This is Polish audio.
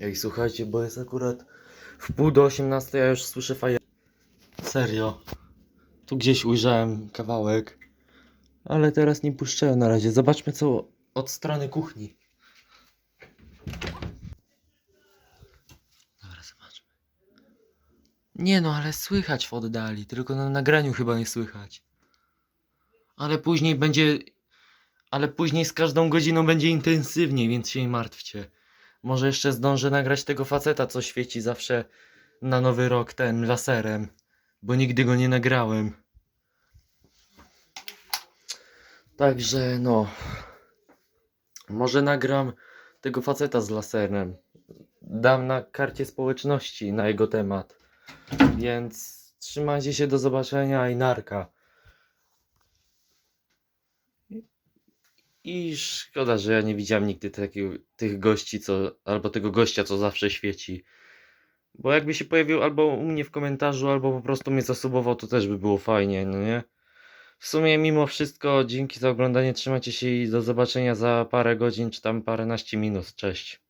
Ej, słuchajcie, bo jest akurat w pół do 18, ja już słyszę fajer. Serio. Tu gdzieś ujrzałem kawałek. Ale teraz nie puszczę na razie. Zobaczmy co od strony kuchni. Dobra, zobaczmy. Nie no, ale słychać w oddali, tylko na nagraniu chyba nie słychać. Ale później będzie... Ale później z każdą godziną będzie intensywniej, więc się nie martwcie. Może jeszcze zdążę nagrać tego faceta, co świeci zawsze na nowy rok ten laserem, bo nigdy go nie nagrałem. Także no. Może nagram tego faceta z laserem. Dam na karcie społeczności na jego temat. Więc trzymajcie się do zobaczenia i narka. I szkoda, że ja nie widziałem nigdy takiego, tych gości, co, albo tego gościa, co zawsze świeci. Bo jakby się pojawił albo u mnie w komentarzu, albo po prostu mnie zasubował, to też by było fajnie, no nie? W sumie mimo wszystko, dzięki za oglądanie, trzymajcie się i do zobaczenia za parę godzin, czy tam paręnaście minut. Cześć.